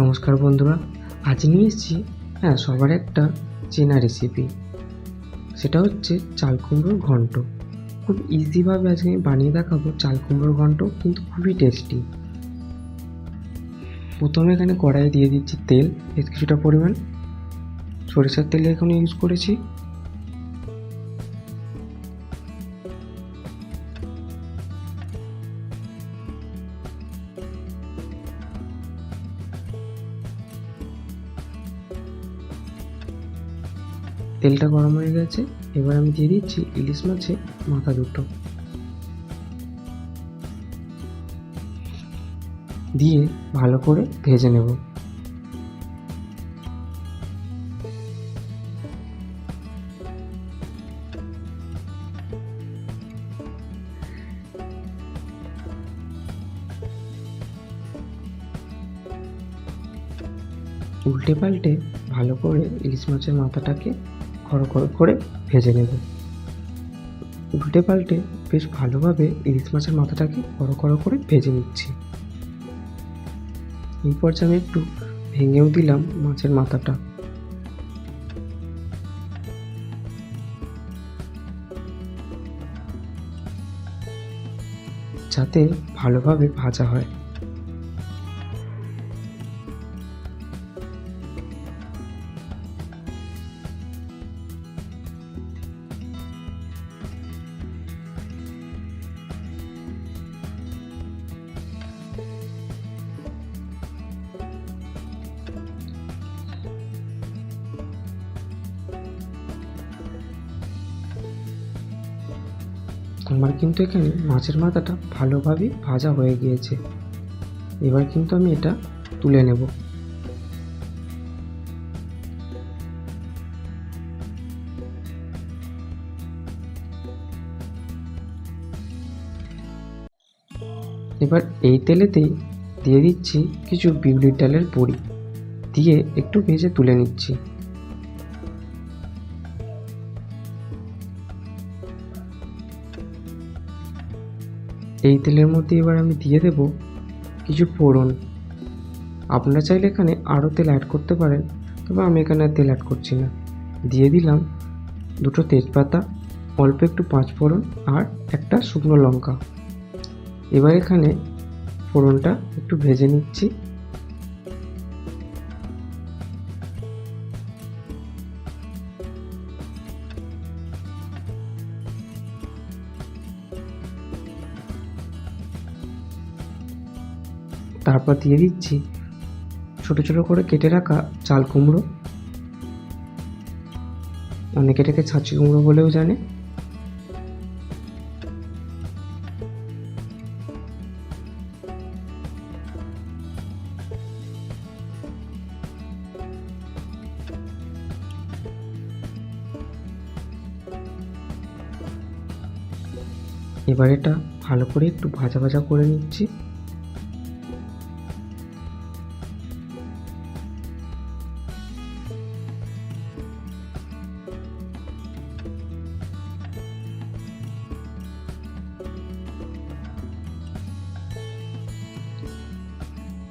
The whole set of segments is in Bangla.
নমস্কার বন্ধুরা, আজ নিয়ে এসেছি হ্যাঁ সবার একটা চেনা রেসিপি সেটা হচ্ছে চাল কুমড়োর ঘন্ট। খুব ইজিভাবে আজকে আমি বানিয়ে দেখাবো চাল কুমড়োর ঘন্ট, কিন্তু খুবই টেস্টি প্রথমে এখানে কড়াইয়ে দিয়ে দিচ্ছি তেল কিছুটা পরিমাণ। সরিষার তেল এখানে ইউজ করেছি। তেলটা গরম হয়ে গেছে, এবার আমি দিয়ে দিচ্ছি ইলিশ মাছের মাথা দুটো। দিয়ে ভালো করে ভেজে নেব। উল্টে পাল্টে ভালো করে ইলিশ মাছের মাথাটাকে খড় খড় করে ভেজে নেব। উল্টে পাল্টে বেশ ভালোভাবে ইলিশ মাছের মাথাটাকে বড় খড় করে ভেজে নিচ্ছি। এই পর্যায়ে আমি একটু ভেঙেও দিলাম মাছের মাথাটা। যাতে ভালোভাবে ভাজা হয়। আমার কিন্তু এখানে মাছের মাথাটা ভালোভাবে ভাজা হয়ে গিয়েছে। এবার কিন্তু আমি এটা তুলে নেব। এবার এই তেলেতেই দিয়ে দিচ্ছি কিছু বিউলির ডালের বড়ি। দিয়ে একটু ভেজে তুলে নিচ্ছি। এই তেলের মধ্যে এবার আমি দিয়ে দেব কিছু ফোড়ন। আপনারা চাইলে এখানে আরও তেল অ্যাড করতে পারেন, তবে আমি এখানে তেল অ্যাড করছি না। দিয়ে দিলাম দুটো তেজপাতা, অল্প একটু পাঁচ ফোড়ন আর একটা শুকনো লঙ্কা। এবার এখানে ফোড়নটা একটু ভেজে নিচ্ছি। তারপর দিয়ে দিচ্ছি ছোট ছোট করে কেটে রাখা চাল কুমড়ো। অনেকে এটাকে ছাঁচি কুমড়ো বলেও জানে। এবার এটা ভালো করে একটু ভাজা ভাজা করে নিচ্ছি।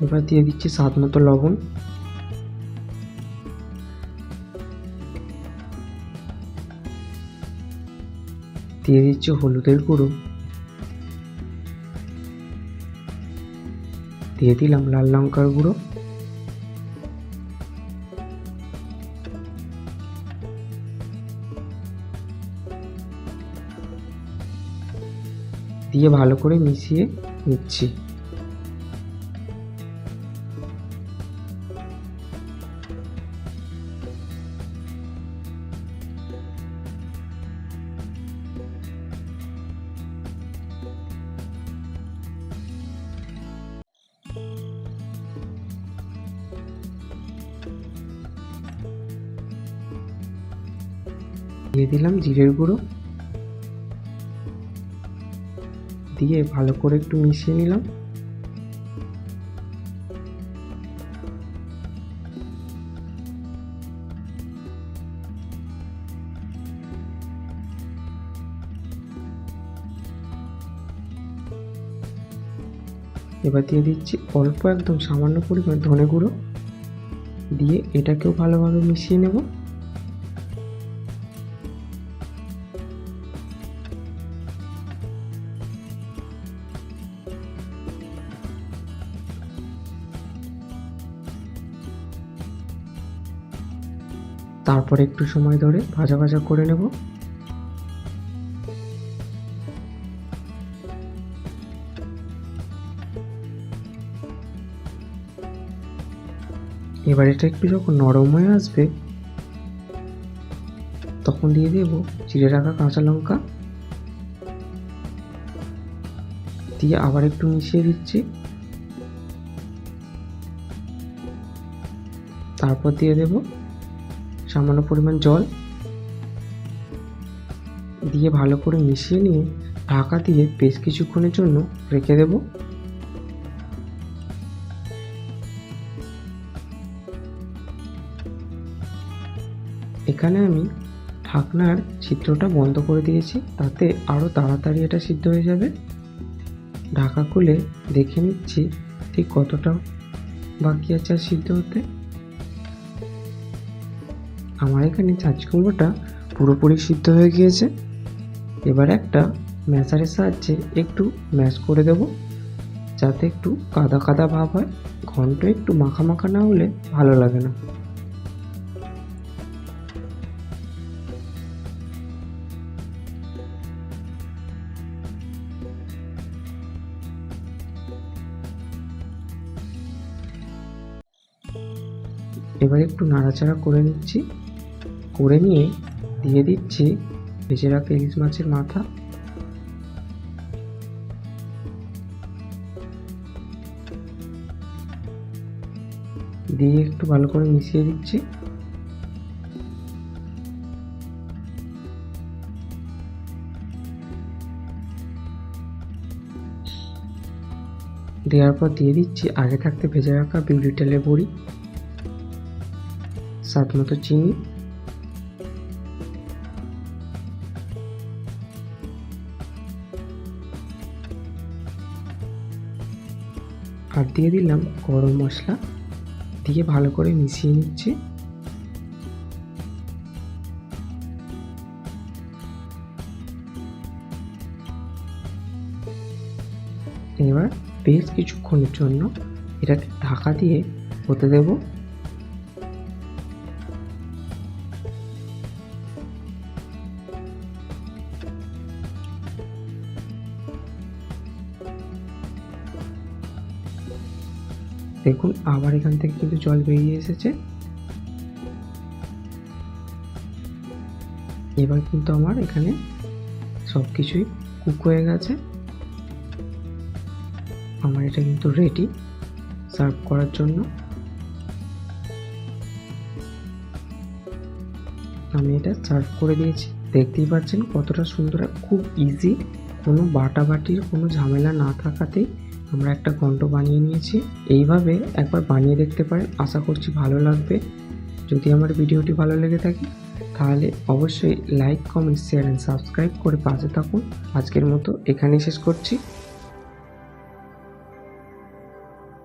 এবার দিয়ে দিচ্ছি স্বাদ মতো লবণ। দিয়ে দিচ্ছি হলুদের গুঁড়ো। দিয়ে দিলাম লাল লঙ্কার গুঁড়ো। দিয়ে ভালো করে মিশিয়ে নিচ্ছি। দিয়ে দিলাম জিরের গুঁড়ো। দিয়ে ভালো করে একটু মিশিয়ে নিলাম। এবার দিয়ে দিচ্ছি অল্প একদম সামান্য পরিমাণ ধনে গুঁড়ো। দিয়ে এটাকেও ভালোভাবে মিশিয়ে নেব। তারপর একটু সময় ধরে ভাজা ভাজা করে নেব। এবার এটা একটু যখন নরম হয়ে আসবে, তখন দিয়ে দেব চিড়ে রাখা কাঁচা লঙ্কা। দিয়ে আবার একটু মিশিয়ে দিচ্ছি। তারপর দিয়ে দেব সামান্য পরিমাণ জল দিয়ে ভালো করে মিশিয়ে নিয়ে ঢাকা দিয়ে বেশ কিছুক্ষণের জন্য রেখে দেব। এখানে আমি ঢাকনার ছিদ্রটা বন্ধ করে দিয়েছি, তাতে আরও তাড়াতাড়ি এটা সিদ্ধ হয়ে যাবে। ঢাকা খুলে দেখে নিচ্ছি ঠিক কতটা বাকি আছে সিদ্ধ হতে। আমার এখানে ছাঁচ কুমড়োটা পুরোপুরি সিদ্ধ হয়ে গিয়েছে। এবার একটা ম্যাশারের সাহায্যে একটু ম্যাশ করে দেব, যাতে একটু কাদা কাদা ভাব হয়। ঘন্ট একটু মাখা মাখা না হলে ভালো লাগে না। এবার একটু নাড়াচাড়া করে নিচ্ছি। করে নিয়ে দিয়ে দিচ্ছি ভেজে রাখা ইলিশ মাছের মাথা। দিয়ে একটু ভালো করে মিশিয়ে দিচ্ছি। দেওয়ার পর দিয়ে দিচ্ছি আগে থাকতে ভেজে রাখা বিউলি তেলের বড়ি, স্বাদ মতো চিনি। আর দিয়ে দিলাম গরম মশলা। দিয়ে ভালো করে মিশিয়ে নিচ্ছি। এবার বেশ কিছুক্ষণের জন্য এটাকে ঢাকা দিয়ে হতে দেব। দেখুন, আবার এখান থেকে কিন্তু জল বেরিয়ে এসেছে। এবার কিন্তু আমার এখানে সব কিছুই কুক হয়ে গেছে। আমার এটা কিন্তু রেডি সার্ভ করার জন্য। আমি এটা সার্ভ করে দিয়েছি। দেখতেই পাচ্ছেন কতটা সুন্দর খুব ইজি কোনো বাটাবাটির কোনো ঝামেলা না থাকাতেই আমরা একটা ঘন্ট বানিয়ে নিয়েছি। এইভাবে একবার বানিয়ে দেখতে পারেন। আশা করছি ভালো লাগবে। যদি আমার ভিডিওটি ভালো লেগে থাকে, তাহলে অবশ্যই like comment share and subscribe করে পাশে থাকুন। আজকের মতো এখানেই শেষ করছি।